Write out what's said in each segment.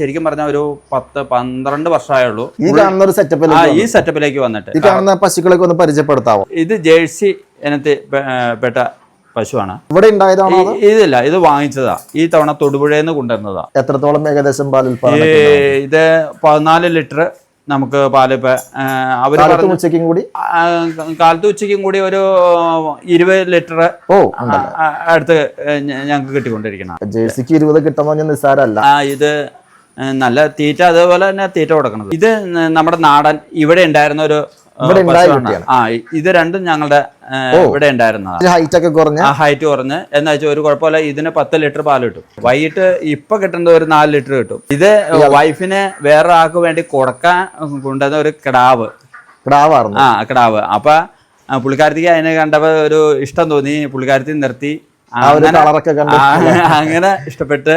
ശരിക്കും പറഞ്ഞ ഒരു പത്ത് പന്ത്രണ്ട് വർഷമായുള്ളൂ. ഈ കാണുന്ന ഒരു സെറ്റപ്പിൽ ആ ഈ സെറ്റപ്പിലേക്ക് വന്നിട്ട്. ഈ കാണുന്ന പശുക്കളൊക്കെ ഒന്ന് പരിചയപ്പെടുത്താവോ? ഇത് ജേഴ്സി ഇനത്തിൽ പെട്ട പശുവാണ്. ഇവിടെ ഉണ്ടായതാണോ ഇതില്ല ഇത് വാങ്ങിച്ചതാ. ഈ തവണ തൊടുപുഴയിൽ നിന്ന് കൊണ്ടുവന്നതാ. എത്രത്തോളം ഏകദേശം പാൽ ഇത് പതിനാല് ലിറ്റർ നമുക്ക് പാൽ ഇപ്പൊ ഏ, അവർ ഉച്ചയ്ക്കും കൂടി? കാലത്ത് ഉച്ചയ്ക്കും കൂടി ഒരു ഇരുപത് ലിറ്റർ ഓ അടുത്ത് ഞങ്ങൾക്ക് കിട്ടിക്കൊണ്ടിരിക്കണം. ജേഴ്സിക്ക് ഇരുപത് കിട്ടുമ്പോൾ നിസ്സാരല്ല ഇത് നല്ല തീറ്റ അതേപോലെ തന്നെ തീറ്റ കൊടുക്കണം ഇത് നമ്മുടെ നാടൻ ഇവിടെ ഉണ്ടായിരുന്ന ഒരു. ആ ഇത് രണ്ടും ഞങ്ങളുടെ ഇവിടെ ഉണ്ടായിരുന്ന ഹൈറ്റ് ഒക്കെ കുറഞ്ഞ. ഹൈറ്റ് കുറഞ്ഞ്. എന്ന് വെച്ചാൽ ഒരു കുഴപ്പമില്ല. ഇതിന് പത്ത് ലിറ്റർ പാൽ കിട്ടും. വൈകിട്ട് ഇപ്പൊ കിട്ടുന്നത് ഒരു നാല് ലിറ്റർ കിട്ടും. ഇത് വൈഫിന് വേറെ ആൾക്ക് വേണ്ടി കൊടുക്കാൻ കൊണ്ടുവന്ന ഒരു കിടാവ്. കിടാവ് ആ കിടാവ്. അപ്പൊ പുള്ളിക്കാരത്തിക്ക് അതിനെ കണ്ടപ്പോ ഒരു ഇഷ്ടം തോന്നി. പുള്ളിക്കാരത്തി നിർത്തി. അങ്ങനെ- ഇഷ്ടപ്പെട്ട്.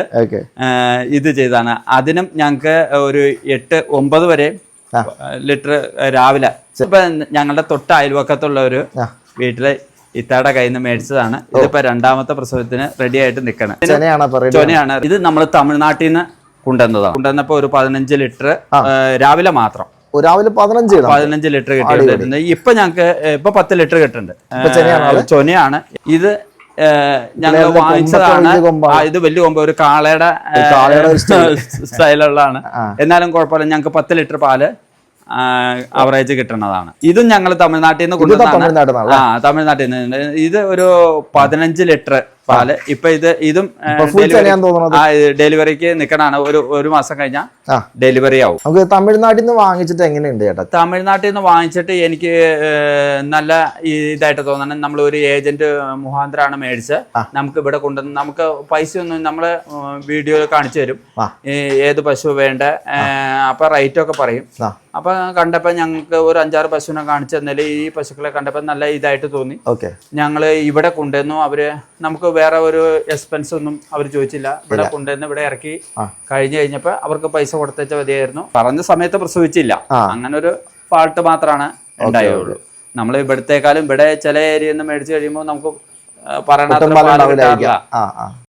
ഇത് ചെയ്താണ് അതിനും ഞങ്ങൾക്ക് ഒരു എട്ട് ഒമ്പത് വരെ. ലിറ്റർ രാവിലെ. ഇപ്പൊ ഞങ്ങളുടെ തൊട്ട് അയൽവക്കത്തുള്ള ഒരു വീട്ടിലെ ഇത്താടെ കയ്യിൽ നിന്ന് മേടിച്ചതാണ് ഇതിപ്പോ രണ്ടാമത്തെ പ്രസവത്തിന് റെഡി ആയിട്ട് നിൽക്കണം ചെനയാണ് ഇത് നമ്മൾ തമിഴ്നാട്ടിൽ നിന്ന് കൊണ്ടുവന്നതാണ് കൊണ്ടുവന്നപ്പോ ഒരു പതിനഞ്ച് ലിറ്റർ രാവിലെ മാത്രം. രാവിലെ പതിനഞ്ച് പതിനഞ്ച് ലിറ്റർ കിട്ടിയിട്ടുണ്ട്. ഇപ്പൊ ഞങ്ങൾക്ക് ഇപ്പൊ പത്ത് ലിറ്റർ കിട്ടുന്നുണ്ട്? ചൊനയാണ്. ഇത് ഞങ്ങൾ വാങ്ങിച്ചതാണ്. ഇത് വലിയ കൊമ്പ്. ഒരു കാളയുടെ കാളയുടെ സ്റ്റൈലുള്ളതാണ്. എന്നാലും കുഴപ്പമില്ല. ഞങ്ങൾക്ക് പത്ത് ലിറ്റർ പാൽ അവറേജ് കിട്ടുന്നതാണ്. ഇതും ഞങ്ങൾ തമിഴ്നാട്ടിൽ നിന്ന് കൊണ്ടുവന്നാണ്. ആ തമിഴ്നാട്ടിൽ നിന്ന്. ഇത് ഒരു പതിനഞ്ച് ലിറ്റർ പാൽ ഇപ്പൊ ഇത് ഇതും ഡെലിവറിക്ക് നിക്കണാണ് ഒരു ഒരു മാസം കഴിഞ്ഞാൽ ഡെലിവറി ആവും. നമുക്ക് തമിഴ്നാട്ടിൽ നിന്ന് വാങ്ങിച്ചിട്ട് എങ്ങനെയുണ്ട് ചേട്ടാ? തമിഴ്നാട്ടിൽ നിന്ന് വാങ്ങിച്ചിട്ട് എനിക്ക് നല്ല ഇതായിട്ട് തോന്നണം. നമ്മൾ ഒരു ഏജന്റ് മുഖാന്തരാണ് മേടിച്ച് നമുക്ക് ഇവിടെ കൊണ്ടുവന്ന് നമുക്ക് പൈസ ഒന്നും നമ്മൾ വീഡിയോ കാണിച്ചു തരും. ഏത് പശു വേണ്ട അപ്പൊ റേറ്റ് ഒക്കെ പറയും. അപ്പൊ കണ്ടപ്പോ ഞങ്ങൾക്ക് ഒരു അഞ്ചാറ് പശുവിനെ കാണിച്ചു തന്നാൽ ഈ പശുക്കളെ കണ്ടപ്പോ നല്ല ഇതായിട്ട് തോന്നി. ഓക്കെ. ഞങ്ങൾ ഇവിടെ കൊണ്ടുവന്നു. അവർ നമുക്ക് വേറെ ഒരു എക്സ്പെൻസ് ഒന്നും അവർ ചോദിച്ചില്ല. ഇവിടെ കൊണ്ടുവന്ന് ഇവിടെ ഇറക്കി. കഴിഞ്ഞു കഴിഞ്ഞപ്പോ അവർക്ക് പൈസ കൊടുത്തേച്ച മതിയായിരുന്നു. പറഞ്ഞ സമയത്ത് പ്രസവിച്ചില്ല. അങ്ങനെ ഒരു ഫാൾട്ട് മാത്രമാണ് ഉണ്ടായുള്ളൂ. നമ്മൾ ഇവിടത്തെക്കാളും ഇവിടെ ചില ഏരിയയിൽ നിന്ന് മേടിച്ചു കഴിയുമ്പോൾ നമുക്ക് പറയണ